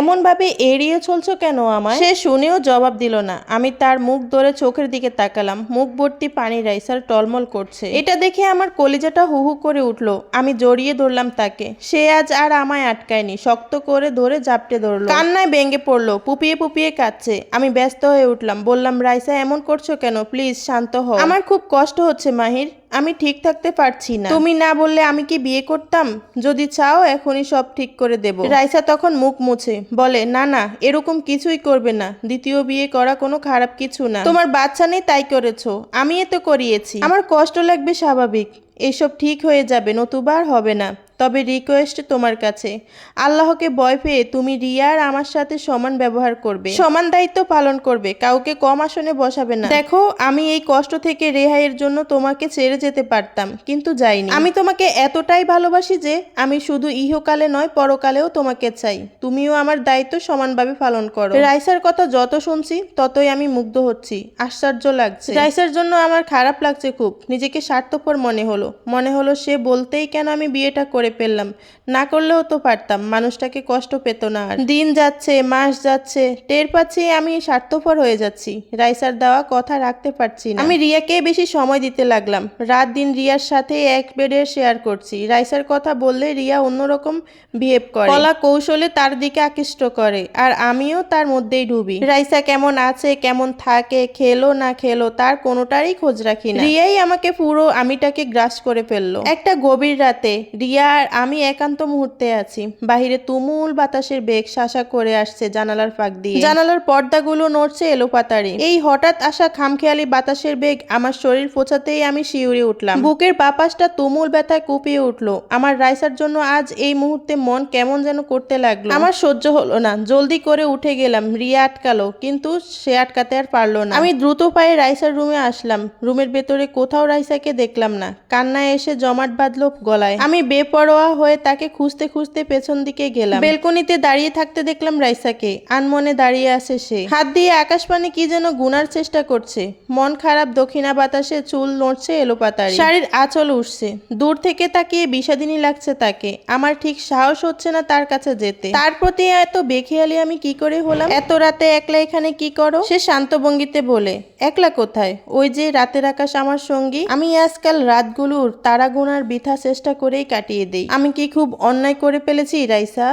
এমন ভাবে এড়িয়ে চলছো কেন আমায়? সে শুনেও জবাব দিল না। আমি তার মুখ ধরে চোখের দিকে তাকালাম। মুখ ভর্তি পানি রাইসার টলমল করছে। এটা দেখে আমার কলিজাটা হু হু করে উঠল। আমি জড়িয়ে ধরলাম তাকে। সে আজ আর আমায় আটকায়নি। শক্ত করে ধরে জাপটে ধরলো। কান্নায় ভেঙে পড়ল। পুপিয়ে পুপিয়ে কাঁদছে। আমি ব্যস্ত হয়ে উঠলাম। বললাম রাইসা এমন করছ কেন? প্লিজ শান্ত হও। আমার খুব কষ্ট হচ্ছে মাহির। আমি ঠিক থাকতে পারছি না। তুমি না বললে আমি কি বিয়ে করতাম? যদি চাও এখনই সব ঠিক করে দেব। রাইসা তখন মুখ মুছে বলে না না এরকম কিছুই করবে না। দ্বিতীয় বিয়ে করা কোনো খারাপ কিছু না। তোমার বাচ্চা নেই তাই করেছ। আমি এ তো করিয়েছি। আমার কষ্ট লাগবে স্বাভাবিক। এসব ঠিক হয়ে যাবে নতুবার হবে না। তবে রিকোয়েস্ট তোমার কাছে। আল্লাহকে ভয় পেয়ে তুমি রিয়ার আমার সাথে সমান ব্যবহার করবে। সমান দায়িত্ব পালন করবে, কাউকে কম আসনে বসাবে না। দেখো, আমি এই কষ্ট থেকে রেহাইয়ের জন্য তোমাকে ছেড়ে যেতে পারতাম, কিন্তু যাইনি। আমি তোমাকে এতটাই ভালোবাসি যে আমি শুধু ইহকালে নয়, পরকালেও তোমাকে চাই। তুমিও আমার দায়িত্ব সমানভাবে পালন করো। রাইসার কথা যত শুনছি, ততই আমি মুগ্ধ হচ্ছি। আশ্চর্য লাগছে। রাইসার জন্য আমার খারাপ লাগছে খুব। নিজেকে স্বার্থপর মনে হলো। মনে হলো সে বলতেই কেন আমি বিয়েটা করে ফেললাম। না করলেও তো পারতাম, মানুষটাকে কষ্ট পেত না আর। দিন যাচ্ছে, মাস যাচ্ছে, টের পাচ্ছি আমি স্বার্থপর হয়ে যাচ্ছি। রাইসার দেওয়া কথা রাখতে পারছি না। আমি রিয়াকে বেশি সময় দিতে লাগলাম। রাত দিন রিয়ার সাথে এক বেডে শেয়ার করছি। রাইসার কথা বললে রিয়া অন্যরকম বিহেভ করে। কলা কৌশলে তার দিকে আকৃষ্ট করে আর আমিও তার মধ্যেই ডুবি। রাইসা কেমন আছে, কেমন থাকে, খেলো না খেলো তার কোনোটারই খোঁজ রাখি না। রিয়াই আমাকে পুরো আমিটাকে গ্রাস করে ফেলল। একটা গভীর রাতে রিয়া আর আমি একান্ত মুহূর্তে আছি। বাহিরে তুমুল বাতাসের বেগ শাসা করে আসছে জানালার ফাঁক দিয়ে। জানালার পর্দাগুলো নড়ছে এলোপাতাড়ি। এই হঠাৎ আসা খামখেয়ালি বাতাসের বেগ আমার শরীর ফোচাতেই আমি শিউরে উঠলাম। বুকের বাপাসটা তুমুল ব্যথায় কুপিয়ে উঠল। আমার রাইসার জন্য আজ এই মুহূর্তে মন কেমন যেন করতে লাগল। আমার সহ্য হলো না। জলদি করে উঠে গেলাম। রিয়া আটকালো, কিন্তু সে আটকাতে আর পারল না। আমি দ্রুত পায়ে রাইসার রুমে আসলাম। রুমের ভেতরে কোথাও রাইসাকে দেখলাম না। কান্নায় এসে জমাট বাঁধলো গলায়। আমি বেপরোয়া হয়ে তাকে খুঁজতে খুঁজতে পেছন দিকে গেলাম। বেলকনিতে দাঁড়িয়ে থাকতে দেখলাম রাইসাকে। আনমনে দাঁড়িয়ে আছে সে। হাত দিয়ে আকাশপানে কি যেন গুনার চেষ্টা করছে। মন খারাপ, দক্ষিণা বাতাসে চুল নড়ছে এলোপাতাড়ি। শাড়ির আঁচল উঠছে দূর থেকে তাকিয়ে বিষাদিনী লাগছে তাকে। আমার ঠিক সাহস হচ্ছে না তার কাছে যেতে। তার প্রতি এত বেখেয়ালি আমি কি করে হলাম? এত রাতে একলা এখানে কি করো? সে শান্ত ভঙ্গিতে বলে, একলা কোথায়? ওই যে রাতের আকাশ আমার সঙ্গী। আমি আজকাল রাতগুলোর তারা গোনার বৃথা চেষ্টা করেই কাটিয়ে দেই আমি কি খুব অন্যায় করে ফেলেছি রাইসা?